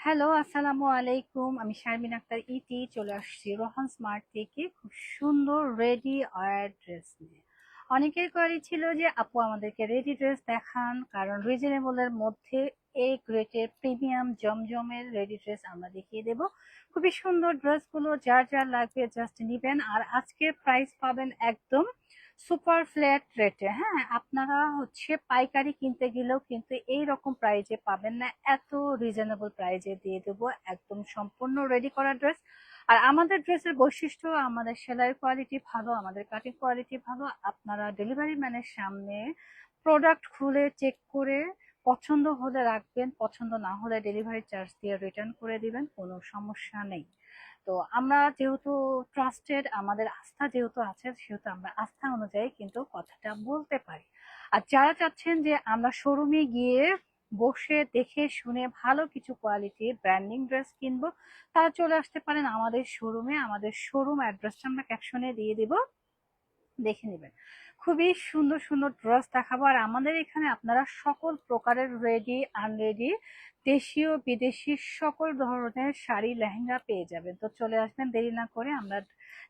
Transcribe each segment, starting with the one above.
Hello, আসসালামু আলাইকুম। আমি শারমিন আক্তার ইতি চলে আসছি রোহান স্মার্ট থেকে খুব সুন্দর রেডি ওয়ার ড্রেস নিয়ে। অনেকের কোয়ারি ছিল যে, আপু, আমাদেরকে রেডি ড্রেস দেখান, কারণ রিজনেবলের মধ্যে এই গ্রেটের প্রিমিয়াম জমজমের রেডি ড্রেস আমরা দেখিয়ে দেব। খুবই সুন্দর ড্রেসগুলো যার যার লাগবে জাস্ট নিবেন। আর আজকের প্রাইস পাবেন একদম সুপার ফ্ল্যাট রেটে হ্যাঁ? আপনারা হচ্ছে পাইকারি কিনতে গেলেও কিন্তু এই রকম প্রাইজে পাবেন না। এত রিজনেবল প্রাইজে দিয়ে দেবো, একদম সম্পূর্ণ রেডি করা ড্রেস আর আমাদের ড্রেসের বৈশিষ্ট্য, আমাদের সেলাইয়ের কোয়ালিটি ভালো, আমাদের কাটিং কোয়ালিটি ভালো। আপনারা ডেলিভারি ম্যানের সামনে প্রোডাক্ট খুলে চেক করে পছন্দ হলে রাখবেন, পছন্দ না হলে ডেলিভারি চার্জ দিয়ে রিটার্ন করে দিবেন, কোনো সমস্যা নেই। তো আমরা যেহেতু ট্রাস্টেড আমাদের আস্থা যেহেতু আছে, সেহেতু আমরা আস্থা অনুযায়ী কিন্তু কথাটা বলতে পারি। আর যারা চাচ্ছেন যে আমরা শোরুমে গিয়ে বসে দেখে শুনে ভালো কিছু কোয়ালিটির ব্র্যান্ডিং ড্রেস কিনবো, তারা চলে আসতে পারেন আমাদের শোরুমে আমাদের শোরুম অ্যাড্রেসটা আমরা ক্যাপশনে দিয়ে দিব। দেখে নেবেন। খুবই সুন্দর সুন্দর ড্রেস দেখাবো। আর আমাদের এখানে আপনারা সকল প্রকারের রেডি আনরেডি দেশীয় বিদেশি সকল ধরনের শাড়ি, লেহেঙ্গা পেয়ে যাবেন। তো চলে আসবেন, দেরি না করে আমরা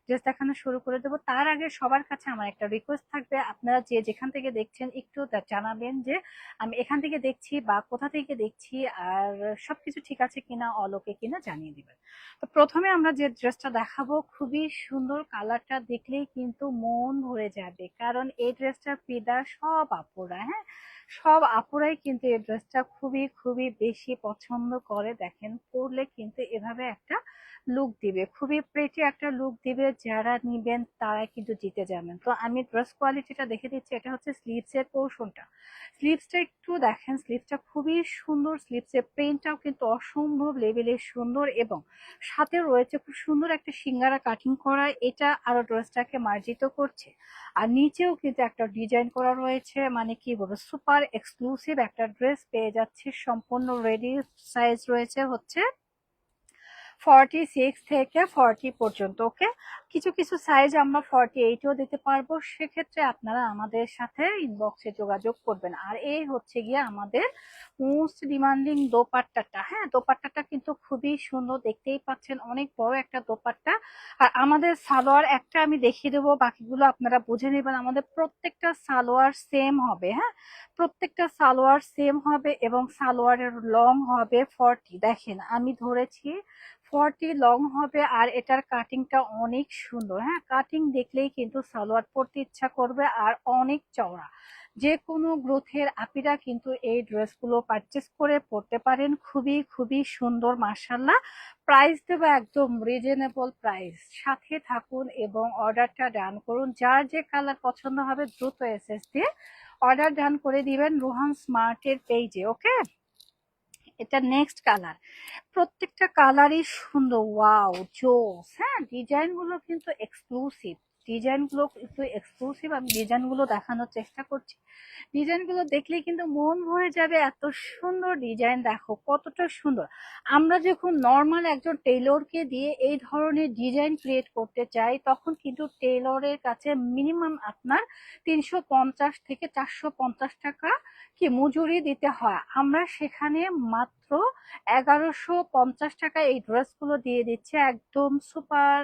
ড্রেস দেখানো শুরু করে দেবো। তার আগে সবার কাছে আমার একটা রিকোয়েস্ট থাকবে। আপনারা যে যেখান থেকে দেখছেন, একটু জানাবেন যে, আমি এখান থেকে দেখছি বা কোথা থেকে দেখছি আর সবকিছু ঠিক আছে কিনা অলোকে কিনা জানিয়ে দিবেন। তো প্রথমে আমরা যে ড্রেসটা দেখাবো, খুবই সুন্দর কালারটা দেখলেই কিন্তু মন ভরে যাবে। কারণ এই ড্রেসটার ফিদা সব আপুরা হ্যাঁ? সব আপুরাই কিন্তু এই ড্রেসটা খুবই খুবই বেশি পছন্দ করে। দেখেন, পরলে কিন্তু এভাবে একটা লুক দিবে। খুবই প্রেটি একটা লুক দিবে যারা নিবেন তারা কিন্তু জিতে যাবেন। তো আমি ড্রেস কোয়ালিটিটা দেখে দিচ্ছি। এটা হচ্ছে স্লিভস এর পোর্শনটা স্লিভসটা একটু দেখেন স্লিভসটা খুবই সুন্দর স্লিভস এর। প্রিন্টটাও কিন্তু অসম্ভব লেভেলের সুন্দর এবং সাথে রয়েছে খুব সুন্দর একটা সিঙ্গারা কাটিং করা। এটা আরও ড্রেসটাকে মার্জিত করছে। আর নিচেও কিন্তু একটা ডিজাইন করা রয়েছে মানে কি বলব সুপার এক্সক্লুসিভ একটা ড্রেস পেয়ে যাচ্ছে সম্পূর্ণ রেডি সাইজ রয়েছে হচ্ছে ফর্টি সিক্স থেকে ফর্টি পর্যন্ত, ওকে? কিছু কিছু সাইজ আমরা ফর্টি এইটও দিতে পারব। সেক্ষেত্রে আপনারা আমাদের সাথে ইনবক্সে যোগাযোগ করবেন। আর এই হচ্ছে গিয়ে আমাদের মোস্ট ডিমান্ডিং দোপাট্টাটা। হ্যাঁ দোপাট্টাটা কিন্তু খুবই সুন্দর। দেখতেই পাচ্ছেন, অনেক বড় একটা দোপাট্টা। আর আমাদের সালোয়ার একটা আমি দেখিয়ে দেবো, বাকিগুলো আপনারা বুঝে নেবেন। আমাদের প্রত্যেকটা সালোয়ার সেম হবে হ্যাঁ? প্রত্যেকটা সালোয়ার সেম হবে এবং সালোয়ারের লং হবে ফর্টি দেখেন, আমি ধরেছি ফর্টি লং হবে আর এটার কাটিংটা অনেক সুন্দর। হ্যাঁ কাটিং দেখলেই কিন্তু সালোয়ার পরতে ইচ্ছা করবে আর অনেক চওড়া। যে কোনো গ্রোথের আপিরা কিন্তু এই ড্রেসগুলো পারচেস করে পরতে পারেন। খুবই খুবই সুন্দর মার্শাল্লাহ প্রাইস দেবো একদম রিজনেবল প্রাইস সাথে থাকুন এবং অর্ডারটা ডান করুন। যার যে কালার পছন্দ হবে দ্রুত এসএস দিয়ে অর্ডার ডান করে দিবেন রোহান স্মার্টের পেজে ওকে এটা নেক্সট কালার প্রত্যেকটা কালারই সুন্দর ওয়াও জোস হ্যাঁ? ডিজাইনগুলো কিন্তু এক্সক্লুসিভ ডিজাইনগুলো একটু এক্সক্লুসিভ আমি ডিজাইনগুলো দেখানোর চেষ্টা করছি। ডিজাইনগুলো দেখলে কিন্তু মন ভরে যাবে এত সুন্দর ডিজাইন, দেখো কতটা সুন্দর। আমরা যখন নর্মাল একজন টেইলরকে দিয়ে এই ধরনের ডিজাইন ক্রিয়েট করতে চাই, তখন কিন্তু টেইলরের কাছে মিনিমাম আপনার তিনশো পঞ্চাশ থেকে চারশো পঞ্চাশ টাকা কি মজুরি দিতে হয়। আমরা সেখানে মাত্র এগারোশো পঞ্চাশ টাকা এই ড্রেসগুলো দিয়ে দিচ্ছে, একদম সুপার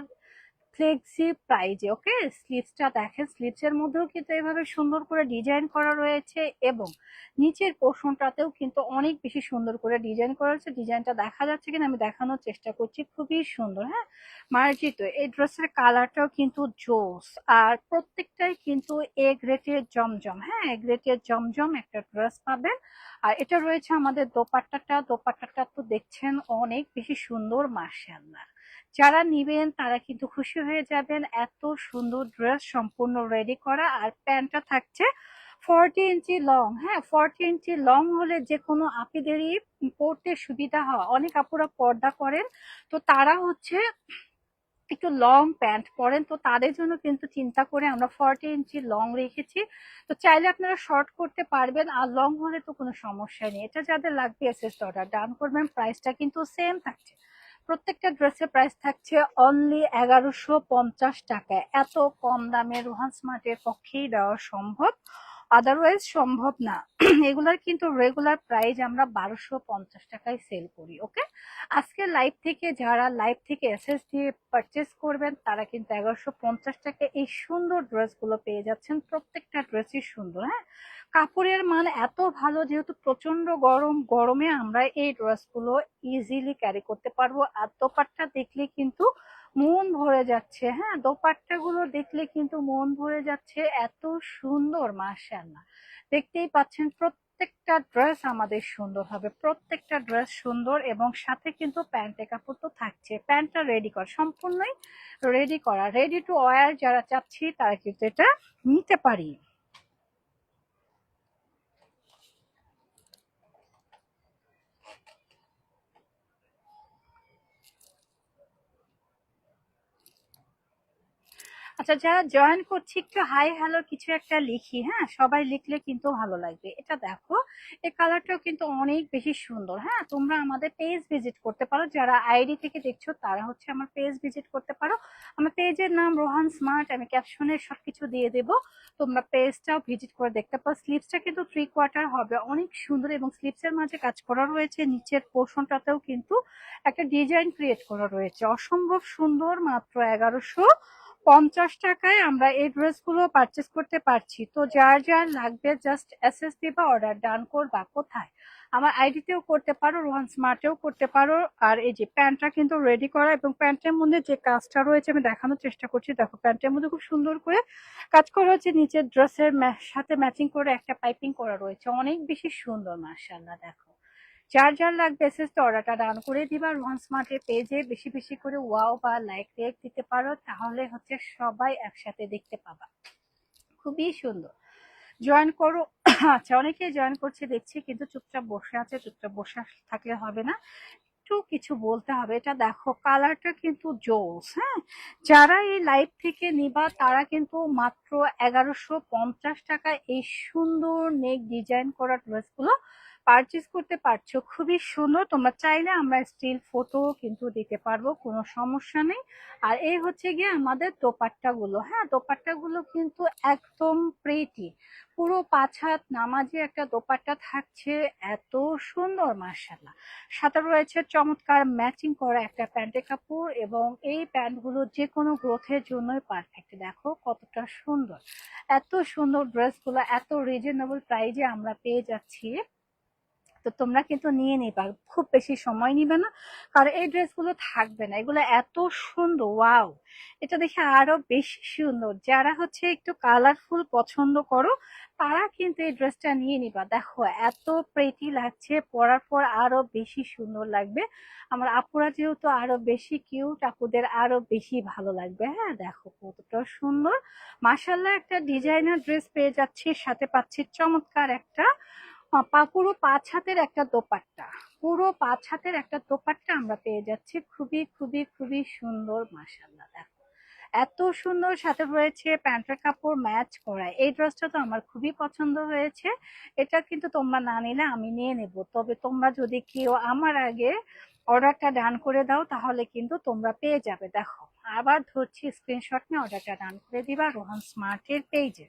ফ্লেক্সি প্রাইজে ওকে স্লিভসটা দেখেন স্লিভসের মধ্যেও কিন্তু এভাবে সুন্দর করে ডিজাইন করা রয়েছে এবং নিচের পোর্শনটাতেও কিন্তু অনেক বেশি সুন্দর করে ডিজাইন করা হয়েছে। ডিজাইনটা দেখা যাচ্ছে কিনা আমি দেখানোর চেষ্টা করছি, খুবই সুন্দর হ্যাঁ? মার্জিত, এই ড্রেসের কালারটাও কিন্তু জোস, আর প্রত্যেকটাই কিন্তু এ গ্রেটের জমজম হ্যাঁ? এ গ্রেটের জমজম একটা ড্রেস পাবেন। আর এটা রয়েছে আমাদের দোপাট্টাটা। দোপাট্টাটা তো দেখছেন অনেক বেশি সুন্দর মার্শাল্লাহ যারা নিবেন তারা কিন্তু খুশি হয়ে যাবেন। এত সুন্দর ড্রেস সম্পূর্ণ রেডি করা আর প্যান্টটা থাকছে ফর্টি ইঞ্চি লং হ্যাঁ ফর্টি ইঞ্চি লং হলে যে কোনো আপিদেরই পরতে সুবিধা হয়। অনেক আপুরা পর্দা করেন। তো তারা হচ্ছে একটু লং প্যান্ট পরেন। তো তাদের জন্য কিন্তু চিন্তা করে আমরা ফর্টি ইঞ্চি লং রেখেছি। তো চাইলে আপনারা শর্ট করতে পারবেন আর লং হলে তো কোনো সমস্যা নেই। এটা যাদের লাগবে এসএস অর্ডার ডান করবেন প্রাইসটা কিন্তু সেম থাকছে। প্রত্যেকটা ড্রেসের প্রাইস থাকছে অনলি এগারোশো পঞ্চাশ টাকা এত কম দামে রোহান স্মার্টের পক্ষেই দেওয়া সম্ভব। আদারওয়াইজ সম্ভব না। এগুলার কিন্তু রেগুলার প্রাইস আমরা বারোশো পঞ্চাশ টাকায় সেল করি ওকে আজকে লাইভ থেকে যারা লাইভ থেকে এসএস দিয়ে পারচেস করবেন, তারা কিন্তু এগারোশো পঞ্চাশ টাকায় এই সুন্দর ড্রেসগুলো পেয়ে যাচ্ছেন। প্রত্যেকটা ড্রেসই সুন্দর হ্যাঁ? কাপড়ের মান এত ভালো যেহেতু প্রচণ্ড গরম, গরমে আমরা এই ড্রেসগুলো ইজিলি ক্যারি করতে পারব। আর দোপাট্টা দেখলে কিন্তু মন ভরে যাচ্ছে হ্যাঁ? দোপাট্টা গুলো দেখলে কিন্তু মন ভরে যাচ্ছে, এত সুন্দর, মাশাআল্লাহ। দেখতেই পাচ্ছেন প্রত্যেকটা ড্রেস আমাদের সুন্দর হবে, প্রত্যেকটা ড্রেস সুন্দর এবং সাথে কিন্তু প্যান্টে কাপড় তো থাকছে। প্যান্টটা রেডি করা, সম্পূর্ণই রেডি করা। রেডি টু ওয়ার যারা চাচ্ছি তারা কিন্তু এটা নিতে পারি। আচ্ছা যারা জয়েন করছি, একটু হাই হ্যালো কিছু একটা লিখি হ্যাঁ? সবাই লিখলে কিন্তু ভালো লাগবে। এটা দেখো এই কালারটাও কিন্তু অনেক বেশি সুন্দর হ্যাঁ? তোমরা আমাদের পেজ ভিজিট করতে পারো। যারা আইডি থেকে দেখছ, তারা হচ্ছে আমার পেজ ভিজিট করতে পারো। আমার পেজের নাম রোহান স্মার্ট আমি ক্যাপশনে সব কিছু দিয়ে দেবো। তোমরা পেজটাও ভিজিট করে দেখতে পারো। স্লিপসটা কিন্তু থ্রি কোয়ার্টার হবে। অনেক সুন্দর এবং স্লিপসের মাঝে কাজ করা রয়েছে। নিচের পোর্শনটাতেও কিন্তু একটা ডিজাইন ক্রিয়েট করা রয়েছে। অসম্ভব সুন্দর, মাত্র এগারোশো পঞ্চাশ টাকায় আমরা এই ড্রেসগুলো পারচেস করতে পারছি। তো যার যার লাগবে জাস্ট এসএস দিবা অর্ডার ডান করবা কোথায়? আমার আইডিতেও করতে পারো, রোহান স্মার্টেও করতে পারো। আর এই যে প্যান্টটা কিন্তু রেডি করা এবং প্যান্টের মধ্যে যে কাজটা রয়েছে, আমি দেখানোর চেষ্টা করছি। দেখো, প্যান্টের মধ্যে খুব সুন্দর করে কাজ করা হচ্ছে। নিচের ড্রেসের সাথে ম্যাচিং করে একটা পাইপিং করা রয়েছে। অনেক বেশি সুন্দর মার্শাল্লাহ দেখো। যার যার লাগবে অর্ডারটা ডান করে দিবা। রোহান স্মার্টের পেজে বেশি বেশি করে ওয়াও বা লাইক রেক দিতে পারো, তাহলে হচ্ছে সবাই একসাথে দেখতে পাবা। খুবই সুন্দর। জয়েন করো। আচ্ছা অনেকেই জয়েন করছে, দেখছি, কিন্তু চুপচাপ বসে আছে, চুপচাপ বসে থাকলে হবে না। একটু কিছু বলতে হবে। এটা দেখো কালারটা কিন্তু জোস হ্যাঁ? যারা এই লাইভ থেকে নিবা, তারা কিন্তু মাত্র এগারোশো পঞ্চাশ টাকায় এই সুন্দর নেক ডিজাইন করা ড্রেসগুলো পারচেস করতে পারছ, খুবই সুন্দর। তোমরা চাইলে আমরা স্টিল ফটো কিন্তু দিতে পারব, কোনো সমস্যা নেই। আর এই হচ্ছে গিয়ে আমাদের দোপাট্টা গুলো হ্যাঁ দোপাট্টা গুলো কিন্তু একদম প্রেটি পুরো পাঁচ হাত নামাজে একটা দোপাট্টা থাকছে, এত সুন্দর মার্শাল্লাহ সাথে রয়েছে চমৎকার ম্যাচিং করা একটা প্যান্টের কাপড় এবং এই প্যান্টগুলো যে কোনো গ্রোথের জন্যই পারফেক্ট দেখো কতটা সুন্দর। এত সুন্দর ড্রেসগুলো এত রিজনেবল প্রাইজে আমরা পেয়ে যাচ্ছি। তো তোমরা কিন্তু নিয়ে নিবা, খুব বেশি সময় নিবে না, কারণ এই ড্রেসগুলো থাকবে না, এগুলো এত সুন্দর, ওয়াও! এটা দেখে আরও বেশি সুন্দর। যারা হচ্ছে একটু কালারফুল পছন্দ করো, তারা কিন্তু এই ড্রেসটা নিয়ে নিবা। দেখো, এত প্রেটি লাগছে, পরার পর আরও বেশি সুন্দর লাগবে। আমার আপুরা যেহেতু আরও বেশি কিউট আপুদের আরও বেশি ভালো লাগবে। হ্যাঁ দেখো কতটা সুন্দর। মাসাল্লাহ একটা ডিজাইনার ড্রেস পেয়ে যাচ্ছি, সাথে পাচ্ছি চমৎকার একটা পুরো পাঁচ হাতের একটা দোপাট্টা। পুরো পাঁচ হাতের একটা দোপাট্টা আমরা পেয়ে যাচ্ছি। খুবই খুবই খুবই সুন্দর মাসাল্লাহ দেখো। এত সুন্দর সাথে রয়েছে প্যান্টের কাপড় ম্যাচ করা। এই ড্রেসটা তো আমার খুবই পছন্দ হয়েছে। এটা কিন্তু তোমরা না নিলে আমি নিয়ে নেব। তবে তোমরা যদি কেউ আমার আগে অর্ডারটা ডান করে দাও, তাহলে কিন্তু তোমরা পেয়ে যাবে। দেখো, আবার ধরছি স্ক্রিনশট নিয়ে অর্ডারটা ডান করে দিবা, রোহন স্মার্টের পেজে।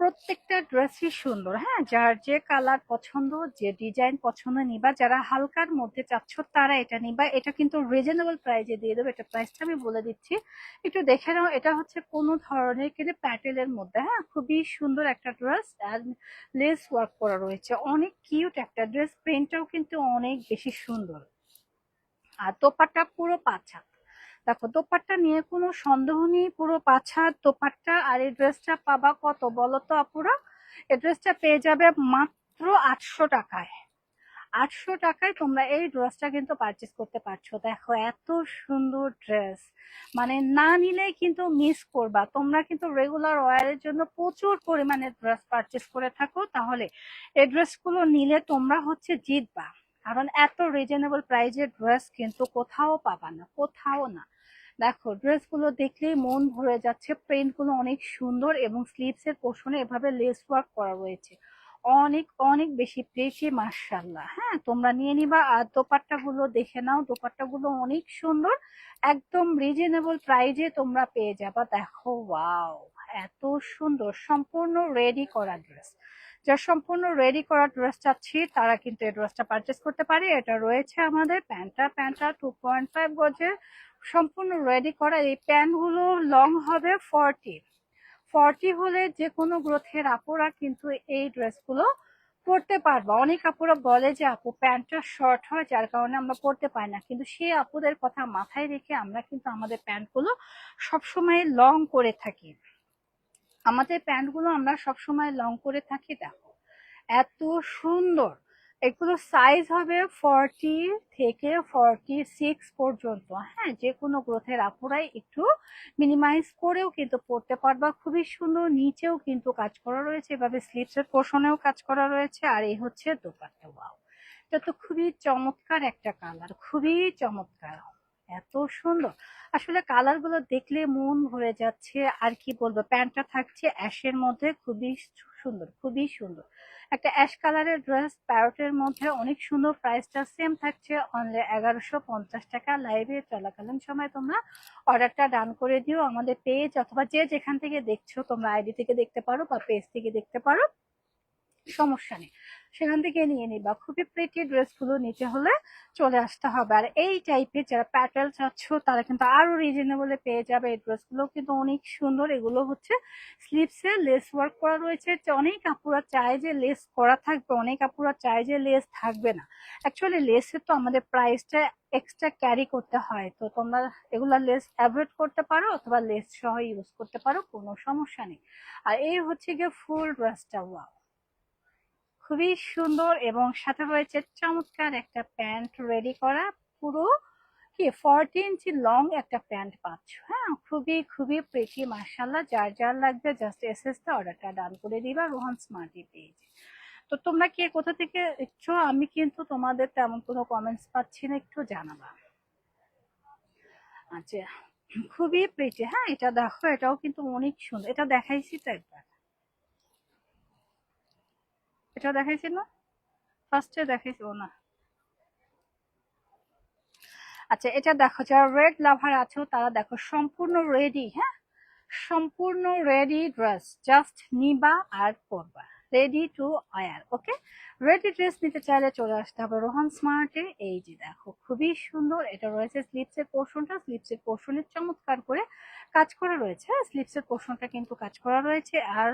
প্রত্যেকটা ড্রেসই সুন্দর। হ্যাঁ যার যে কালার পছন্দ, যে ডিজাইন পছন্দ নিবা, যারা হালকার মধ্যে চাচ্ছ তারা এটা নিবা। এটা কিন্তু রিজনেবল প্রাইজে দিয়ে দেবো। এটা প্রাইসটা আমি বলে দিচ্ছি। একটু দেখে নাও, এটা হচ্ছে কোনো ধরনের কিন্তু প্যাটেলের মধ্যে। হ্যাঁ খুবই সুন্দর একটা ড্রেস আর লেস ওয়ার্ক করা রয়েছে। অনেক কিউট একটা ড্রেস। প্রিন্টটাও কিন্তু অনেক বেশি সুন্দর। আর তোপাটা পুরো পাঁচা দেখো, দোপাট্টা নিয়ে কোনো সন্দেহ নেই, পুরো পাছার দোপাট্টা। আর এই ড্রেসটা পাবা কত বলো তো আপুরা? এই ড্রেসটা পেয়ে যাবে মাত্র আটশো টাকায়। আটশো টাকায় তোমরা এই ড্রেসটা কিন্তু পারচেস করতে পারছ। দেখো, এত সুন্দর ড্রেস মানে না নিলেই কিন্তু মিস করবা। তোমরা কিন্তু রেগুলার ওয়ারের জন্য প্রচুর পরিমাণে ড্রেস পারচেস করে থাকো। তাহলে এই ড্রেসগুলো নিলে তোমরা হচ্ছে জিতবা। কারণ এত রিজনেবল প্রাইজের ড্রেস কিন্তু কোথাও পাবা না, কোথাও না। দেখো, ড্রেসগুলো দেখলেই মন ভরে যাচ্ছে প্রিন্টগুলো অনেক সুন্দর এবং স্লিভসের পোষণে এভাবে লেস ওয়ার্ক করা রয়েছে। অনেক অনেক বেশি প্রেসি মার্শাল্লাহ হ্যাঁ তোমরা নিয়ে নিবা আর দোপাট্টা গুলো দেখে নাও। দোপাট্টা গুলো অনেক সুন্দর, একদম রিজনেবল প্রাইজে তোমরা পেয়ে যাবা। দেখো ওয়াও এত সুন্দর, সম্পূর্ণ রেডি করা ড্রেস যারা সম্পূর্ণ রেডি করা ড্রেস চাচ্ছি, তারা কিন্তু এই ড্রেসটা পারচেস করতে পারে। এটা রয়েছে আমাদের প্যান্টটা প্যান্টটা টু পয়েন্ট ফাইভ গজের সম্পূর্ণ রেডি করা এই প্যান্টগুলো লং হবে ফর্টি ফর্টি হলে যে কোনো গ্রোথের আপুরা কিন্তু এই ড্রেসগুলো পরতে পারব। অনেক আপুরা বলে যে, আপু প্যান্টটা শর্ট হয়, যার কারণে আমরা পরতে পারি না। কিন্তু সেই আপুদের কথা মাথায় রেখে আমরা কিন্তু আমাদের প্যান্টগুলো সবসময় লং করে থাকি। আমাদের প্যান্টগুলো আমরা সবসময় লং করে থাকি, দেখো। এত সুন্দর! এগুলো সাইজ হবে ফর্টি থেকে ফর্টি সিক্স পর্যন্ত। হ্যাঁ যে কোনো গ্রোথের আপুরাই একটু মিনিমাইজ করেও কিন্তু পড়তে পারবা খুবই সুন্দর নিচেও কিন্তু কাজ করা রয়েছে। এভাবে স্লিপসের পোর্শনেও কাজ করা রয়েছে আর এই হচ্ছে দোপাট্টা। ওয়াও এটা তো খুবই চমৎকার একটা কালার খুবই চমৎকার। এত সুন্দর। আসলে কালারগুলো দেখলে মন ভরে যাচ্ছে। আর কি বলব প্যান্টটা থাকছে অ্যাশের মধ্যে, খুবই সুন্দর, খুবই সুন্দর। একটা অ্যাশ কালারের ড্রেস প্যারোটের মধ্যে অনেক সুন্দর প্রাইসটা সেম থাকছে অনলি এগারোশো পঞ্চাশ টাকা লাইভে চলাকালীন সময় তোমরা অর্ডারটা ডান করে দিও আমাদের পেজ অথবা যে যেখান থেকে দেখছ তোমরা আইডি থেকে দেখতে পারো বা পেজ থেকে দেখতে পারো। সমস্যা নেই। সেখান থেকে নিয়ে নিবা খুবই প্রিটি ড্রেসগুলো নিতে হলে চলে আসতে হবে। আর এই টাইপের যারা প্যাটেল চাচ্ছ, তারা কিন্তু আরও রিজনেবলে পেয়ে যাবে এই ড্রেসগুলো কিন্তু অনেক সুন্দর এগুলো হচ্ছে স্লিপসে লেস ওয়ার্ক করা রয়েছে। অনেক আপুরা চায় যে লেস করা থাকবে, অনেক আপুরা চায় যে লেস থাকবে না। অ্যাকচুয়ালি লেসের তো আমাদের প্রাইসটা এক্সট্রা ক্যারি করতে হয়। তো তোমরা এগুলা লেস অ্যাভয়েড করতে পারো অথবা লেস সহ ইউজ করতে পারো, কোনো সমস্যা নেই। আর এই হচ্ছে গিয়ে ফুল ড্রেসটা ওয়াও খুবই সুন্দর এবং সাথে রয়েছে চমৎকার একটা প্যান্ট রেডি করা। পুরো কি ফর্টি ইঞ্চি লং একটা প্যান্ট পাচ্ছ। হ্যাঁ খুবই খুবই প্রেটি মার্শাল্লাহ যার যার লাগবে জাস্ট এস এস অর্ডারটা ডান করে দিবা, রোহান স্মার্টি পেয়েছে তো তোমরা কে কোথা থেকে দেখছ আমি কিন্তু তোমাদের তেমন কোনো কমেন্টস পাচ্ছি না, একটু জানাবা। আচ্ছা খুবই প্রেটি হ্যাঁ এটা দেখো, এটাও কিন্তু অনেক সুন্দর। এটা দেখাইছি তো একবার। এটা দেখাইছি না? ফার্স্টে দেখাইছি না। আচ্ছা এটা দেখো, যারা রেড লাভার আছো, তারা দেখো, সম্পূর্ণ রেডি হ্যাঁ? সম্পূর্ণ রেডি ড্রেস জাস্ট নিবা আর পরবা। Ready to wear okay ready dress নিতে চাইলে চলে আসতে হবে রোহান স্মার্টে এই যে দেখো, খুবই সুন্দর। এটা রয়েছে স্লিপসের পোর্শনটা স্লিপসের পোর্শনের চমৎকার করে কাজ করা রয়েছে। স্লিপসের পোর্শনটা কিন্তু কাজ করা রয়েছে। আর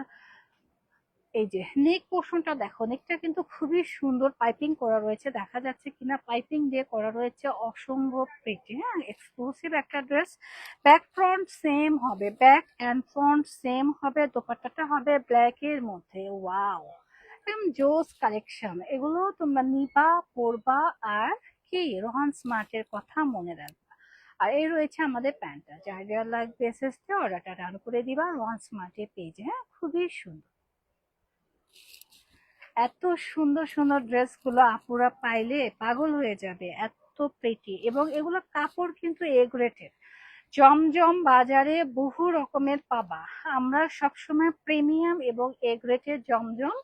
এই যে নেক পোর্শনটা দেখো নেকটা কিন্তু খুবই সুন্দর পাইপিং করা রয়েছে, দেখা যাচ্ছে কিনা পাইপিং দিয়ে করা রয়েছে অসম্ভব পেটি হ্যাঁ? এক্সক্লুসিভ একটা ড্রেস ব্যাক ফ্রন্ট সেম হবে ব্যাক অ্যান্ড ফ্রন্ট সেম হবে, দোপাট্টাটা হবে ব্ল্যাক এর মধ্যে ওয়াও একদম জোস কালেকশন এগুলো তোমরা নিবা, পরবা আর কি, রোহান স্মার্টের কথা মনে রাখবা। আর এই রয়েছে আমাদের প্যান্টটা যার যার লাগবে এসএসতে অর্ডারটা রান করে দিবা, রোহান স্মার্টের পেজে হ্যাঁ? খুবই সুন্দর। এত সুন্দর সুন্দর ড্রেসগুলো আপুরা পাইলে পাগল হয়ে যাবে, এত প্রেটি এবং এগুলো কাপড় কিন্তু এ গ্রেটের জমজম বাজারে বহু রকমের পাবা। আমরা সবসময় প্রিমিয়াম এবং এ গ্রেটের জমজম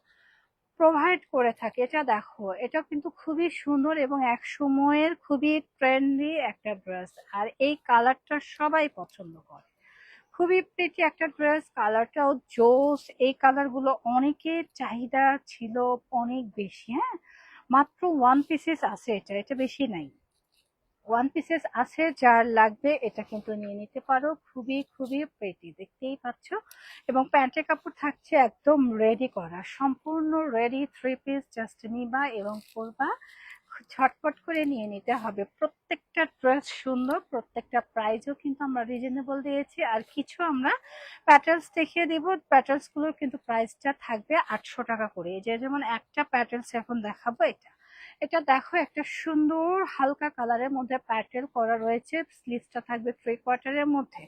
প্রোভাইড করে থাকি। এটা দেখো এটা কিন্তু খুবই সুন্দর এবং এক সময়ের খুবই ট্রেন্ডি একটা ড্রেস আর এই কালারটা সবাই পছন্দ করে। খুবই প্রিটি একটা ড্রেস কালারটাও জোস। এই কালারগুলো অনেকের চাহিদা ছিল অনেক বেশি হ্যাঁ? মাত্র ওয়ান পিসেস আছে এটা এটা বেশি নাই। ওয়ান পিসেস আছে, যার লাগবে এটা কিন্তু নিয়ে নিতে পারো। খুবই খুবই প্রেটি দেখতেই পাচ্ছ। এবং প্যান্টের কাপড় থাকছে একদম রেডি করা। সম্পূর্ণ রেডি থ্রি পিস জাস্ট নিবা এবং পরবা। ঝটপট করে নিয়ে নিতে হবে। প্রত্যেকটা ড্রেস সুন্দর, প্রত্যেকটা প্রাইজও কিন্তু আমরা রিজনেবল দিয়েছি। আর কিছু আমরা প্যাটার্নস দেখিয়ে দিব। প্যাটার্নসগুলোর কিন্তু প্রাইসটা থাকবে আটশো টাকা করে। যে যেমন একটা প্যাটার্নস এখন দেখাবো এটা। এটা দেখো, একটা সুন্দর হালকা কালারের মধ্যে প্যাটেল করা রয়েছে স্লিভসটা থাকবে থ্রি কোয়ার্টারের মধ্যে।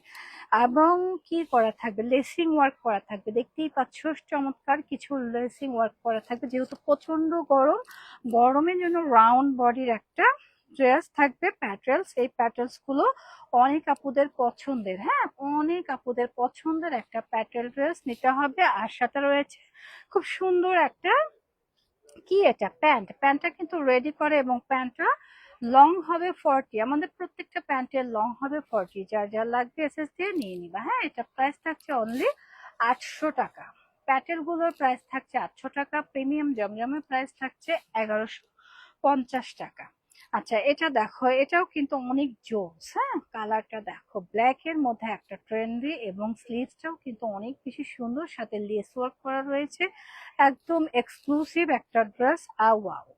এবং কি করা থাকবে? লেসিং ওয়ার্ক করা থাকবে। দেখতেই পাচ্ছ, চমৎকার কিছু লেসিং ওয়ার্ক করা থাকবে। যেহেতু প্রচণ্ড গরম, গরমের জন্য রাউন্ড বডির একটা ড্রেস থাকবে প্যাটেলস এই প্যাটেলসগুলো অনেক আপুদের পছন্দের হ্যাঁ? অনেক আপুদের পছন্দের একটা প্যাটেল ড্রেস নিতে হবে। আর সাথে রয়েছে খুব সুন্দর একটা কি এটা? প্যান্ট। প্যান্টটা কিন্তু রেডি করে এবং প্যান্টটা লং হবে ফর্টি আমাদের প্রত্যেকটা প্যান্টের লং হবে ফর্টি যার যার লাগবে এসএস দিয়ে নিয়ে নিবা। হ্যাঁ এটা প্রাইস থাকছে অনলি আটশো টাকা। প্যাটেলগুলোর প্রাইস থাকছে আটশো টাকা। প্রিমিয়াম জমজমের প্রাইস থাকছে এগারোশো পঞ্চাশ টাকা। আচ্ছা এটা দেখো, এটাও কিন্তু অনেক জোস হ্যাঁ? কালারটা দেখো ব্ল্যাক এর মধ্যে একটা ট্রেন্ডি এবং স্লিভসটাও কিন্তু অনেক বেশি সুন্দর, সাথে লেস ওয়ার্ক করা রয়েছে, একদম এক্সক্লুসিভ একটা ড্রেস আওয়াও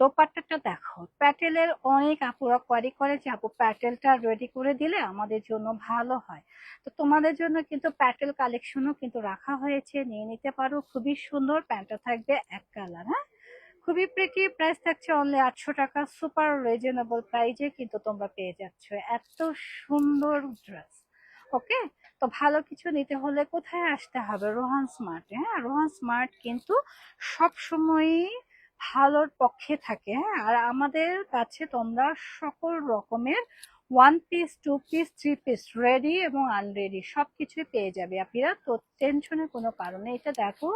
দোপাট্টাটা দেখো, প্যাটেলের অনেক আপুরা কোয়ারি করে যে, আপু, প্যাটেলটা রেডি করে দিলে আমাদের জন্য ভালো হয়। তো তোমাদের জন্য কিন্তু প্যাটেল কালেকশনও কিন্তু রাখা হয়েছে, নিয়ে নিতে পারো, খুবই সুন্দর, প্যান্টটা থাকবে এক কালার হ্যাঁ? খুবই প্রিটি প্রাইস থাকছে অনলি আটশো টাকা সুপার রিজনেবল প্রাইজে কিন্তু তোমরা পেয়ে যাচ্ছ। এত সুন্দর ড্রেস ওকে তো ভালো কিছু নিতে হলে কোথায় আসতে হবে? রোহান স্মার্ট হ্যাঁ? রোহান স্মার্ট কিন্তু সব সময়ই ভালোর পক্ষে থাকে হ্যাঁ? আর আমাদের কাছে তোমরা সকল রকমের one piece two piece three piece ready এবং আনরেডি সব কিছুই পেয়ে যাবে আপনারা তো টেনশনের কোনো কারণে এটা দেখো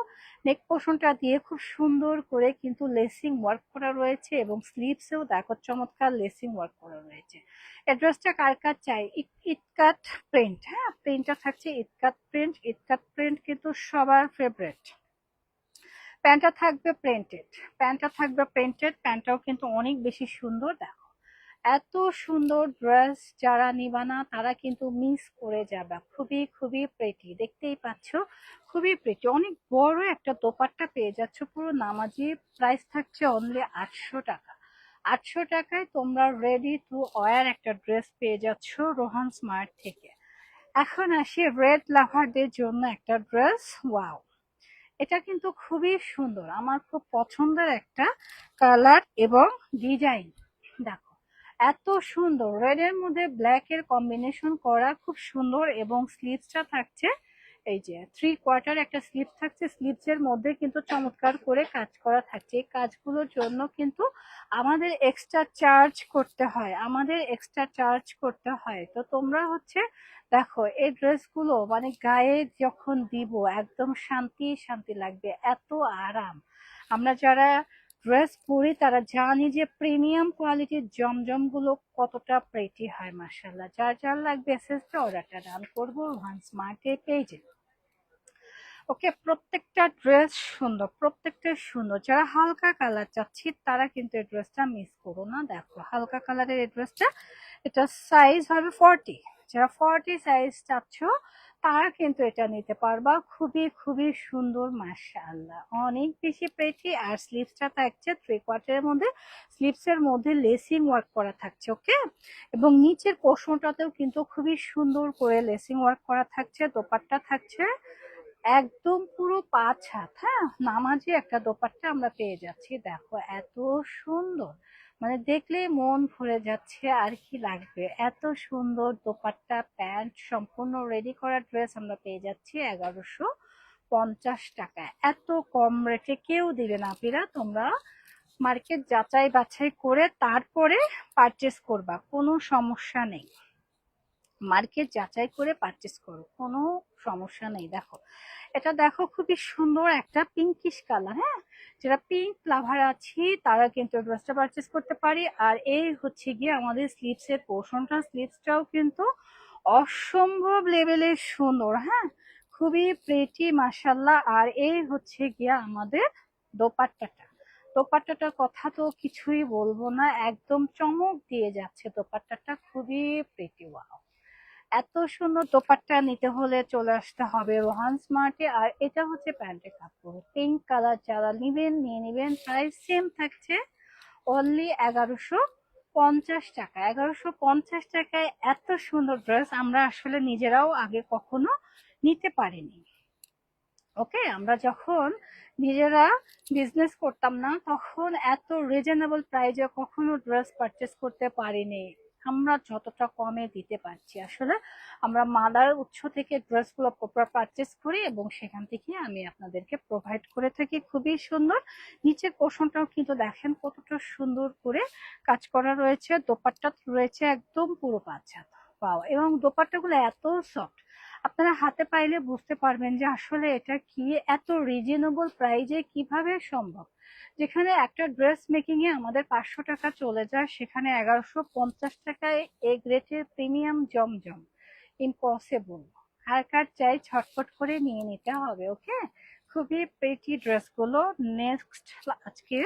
নেক পোষণটা দিয়ে খুব সুন্দর করে কিন্তু লেসিং ওয়ার্ক করা রয়েছে এবং স্লিভসেও দেখো চমৎকার লেসিং ওয়ার্ক করা রয়েছে। অ্যাড্রেসটা কার কার চাই? ইটকাট প্রিন্ট হ্যাঁ? প্রিন্টটা থাকছে ইটকাট প্রিন্ট ইটকাট প্রিন্ট কিন্তু সবার ফেভারেট প্যান্টটা থাকবে প্রিন্টেড। প্যান্টটা থাকবে প্রিন্টেড, প্যান্টটাও কিন্তু অনেক বেশি সুন্দর, দেখো। এত সুন্দর ড্রেস যারা নিবা না, তারা কিন্তু মিস করে যাবে। খুবই খুবই প্রেটি দেখতেই পাচ্ছ? খুবই প্রেটি অনেক বড় একটা দোপাট্টা পেয়ে যাচ্ছ, পুরো নামাজি। প্রাইস থাকছে অনলি আটশো টাকা। আটশো টাকায় তোমরা রেডি টু ওয়ার একটা ড্রেস পেয়ে যাচ্ছ রোহান স্মার্ট থেকে। এখন আসি রেড লাভারদের জন্য একটা ড্রেস ওয়াও এটা কিন্তু খুবই সুন্দর। আমার খুব পছন্দের একটা কালার এবং ডিজাইন। দেখো, এত সুন্দর। রেড এর মধ্যে ব্ল্যাক এর কম্বিনেশন করা খুব সুন্দর এবং স্লিভসটা থাকছে এই যে থ্রি কোয়ার্টার একটা স্লিভ থাকছে। স্লিভস এর মধ্যে কিন্তু চমৎকার করে কাজ করা থাকছে। এই কাজগুলোর জন্য কিন্তু আমাদের এক্সট্রা চার্জ করতে হয়। আমাদের এক্সট্রা চার্জ করতে হয়। তো তোমরা হচ্ছে দেখো, এই ড্রেসগুলো মানে গায়ে যখন দিব, একদম শান্তি শান্তি লাগবে, এত আরাম। আমরা যারা ড্রেস পরি, তারা জানি যে প্রিমিয়াম কোয়ালিটির জমজমগুলো কতটা প্রেটি হয় মার্শাল্লাহ যার যার লাগবে এসএসটা অর্ডারটা ডান করব ওয়ান স্মার্টের পেজে ওকে, প্রত্যেকটা ড্রেস সুন্দর, প্রত্যেকটা সুন্দর। যারা হালকা কালার চাচ্ছি, তারা কিন্তু এই ড্রেসটা মিস করো না। দেখো, হালকা কালারের এই ড্রেসটা এটা সাইজ হবে ফর্টি যারা ফর্টি সাইজ চাচ্ছ, তারা কিন্তু এটা নিতে পারবা। খুবই খুবই সুন্দর, মাশাআল্লাহ। অনেক বেশি পেটি আর স্লিভসটা থাকছে থ্রি কোয়ার্টারের মধ্যে। স্লিভসের মধ্যে লেসিং ওয়ার্ক করা থাকছে ওকে এবং নিচের পোষণটাতেও কিন্তু খুবই সুন্দর করে লেসিং ওয়ার্ক করা থাকছে, দোপাট্টা থাকছে। একদম পুরো পাঁচ হাত হ্যাঁ? নামাজি একটা দোপাট্টা আমরা পেয়ে যাচ্ছি। দেখো, এত সুন্দর। মানে দেখলে মন ভরে যাচ্ছে আর কি লাগবে। এত সুন্দর দোপাট্টা, প্যান্ট, সম্পূর্ণ রেডি করা ড্রেস আমরা পেয়ে যাচ্ছি এগারোশো পঞ্চাশ টাকায়। এত কম রেটে কেউ দিবে না পিরা তোমরা মার্কেট যাচাই বাছাই করে তারপরে পারচেস করবা, কোনো সমস্যা নেই। মার্কেট যাচাই করে পারচেস করো, কোনো সমস্যা নেই। দেখো এটা দেখো খুবই সুন্দর একটা পিঙ্কিশ কালার হ্যাঁ? যারা পিঙ্ক লাভার আছি, তারা কিন্তু ড্রেসটা পারচেস করতে পারি। আর এই হচ্ছে গিয়ে আমাদের স্লিভস এর পোর্শনটা স্লিভসটাও কিন্তু অসম্ভব লেভেলের সুন্দর হ্যাঁ? খুবই প্রেটি মাসাল্লাহ আর এই হচ্ছে গিয়া আমাদের দোপাট্টাটা। দোপাট্টাটার কথা তো কিছুই বলব না, একদম চমক দিয়ে যাচ্ছে দোপাট্টাটা। খুবই প্রেটি ওয়াও এত সুন্দর দোপাট্টা নিতে হলে চলে আসতে হবে রোহান স্মার্টে। আর এটা হচ্ছে প্যান্টের কাপড়। পিঙ্ক কালার যারা নিবেন, নিয়ে নিবেন প্রাইস সেম থাকছে অনলি এগারোশো পঞ্চাশ টাকা। এগারোশো পঞ্চাশ টাকায় এত সুন্দর ড্রেস আমরা আসলে নিজেরাও আগে কখনো নিতে পারিনি। ওকে আমরা যখন নিজেরা বিজনেস করতাম না, তখন এত রিজনেবল প্রাইজে কখনো ড্রেস পারচেস করতে পারিনি। আমরা যতটা কমে দিতে পারছি। আসলে আমরা মাদার উৎস থেকে ড্রেসগুলো প্রপার পারচেস করি এবং সেখান থেকে আমি আপনাদেরকে প্রোভাইড করে থাকি। খুবই সুন্দর। নিচের পোষণটাও কিন্তু দেখেন কতটা সুন্দর করে কাজ করা রয়েছে। দোপাট্টা রয়েছে একদম পুরো পাঁচ হাত। পাও এবং দোপাট্টাগুলো এত সফট আপনারা হাতে পাইলে বুঝতে পারবেন যে আসলে এটা কি, এত রিজনেবল প্রাইজে কীভাবে সম্ভব? যেখানে একটা ড্রেস মেকিং এ আমাদের পাঁচশো টাকা চলে যায়, সেখানে এগারোশো পঞ্চাশ টাকায় এ গ্রেটের প্রিমিয়াম জমজম। ইম্পসিবল আর কার চাই ছটফট করে নিয়ে নিতে হবে, ওকে? খুবই প্রেটি ড্রেসগুলো নেক্সট আজকে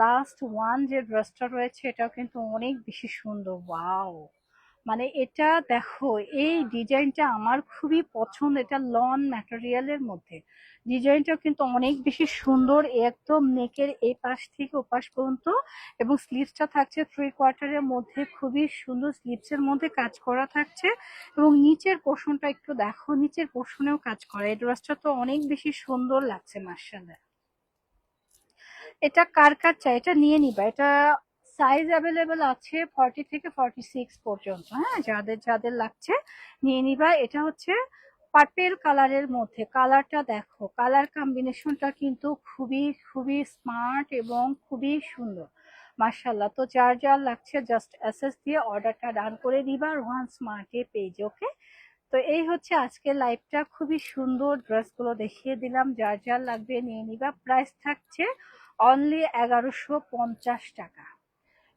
লাস্ট ওয়ান যে ড্রেসটা রয়েছে, এটাও কিন্তু অনেক বেশি সুন্দর। ওয়াও মানে এটা দেখো, এই ডিজাইনটা আমার খুবই পছন্দ, এটা লন ম্যাটেরিয়ালের মধ্যে। ডিজাইনটা কিন্তু অনেক বেশি সুন্দর একদম নেকের এই পাশ থেকে ওপাশ পর্যন্ত, এবং স্লিভসটা থাকছে থ্রি কোয়ার্টারের মধ্যে, খুবই সুন্দর স্লিভসের মধ্যে কাজ করা থাকছে, এবং নিচের পোর্শনটা একটু দেখো, নিচের পোর্শনেও কাজ করা, এই ড্রেসটা তো অনেক বেশি সুন্দর লাগছে মার্শাল্লাহ এটা কার কার চাই? এটা নিয়ে নিবা, এটা সাইজ অ্যাভেলেবেল আছে ফর্টি থেকে ফর্টি সিক্স পর্যন্ত। হ্যাঁ যাদের যাদের লাগছে নিয়ে নিবা। এটা হচ্ছে পার্পেল কালারের মধ্যে। কালারটা দেখো কালার কম্বিনেশনটা কিন্তু খুবই খুবই স্মার্ট এবং খুবই সুন্দর। মার্শাল্লাহ তো যার যার লাগছে জাস্ট এসএস দিয়ে অর্ডারটা ডান করে দিবা রোহান স্মার্টে পেজ ওকে তো এই হচ্ছে আজকের লাইভটা খুবই সুন্দর ড্রেসগুলো দেখিয়ে দিলাম। যার যার লাগবে নিয়ে নিবা। প্রাইস থাকছে অনলি এগারোশো পঞ্চাশ টাকা।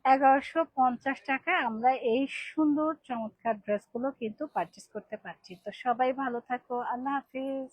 এগারোশো পঞ্চাশ টাকা আমরা এই সুন্দর চমৎকার ড্রেসগুলো কিন্তু পারচেস করতে পারছি। তো সবাই ভালো থাকো, আল্লাহ হাফিজ।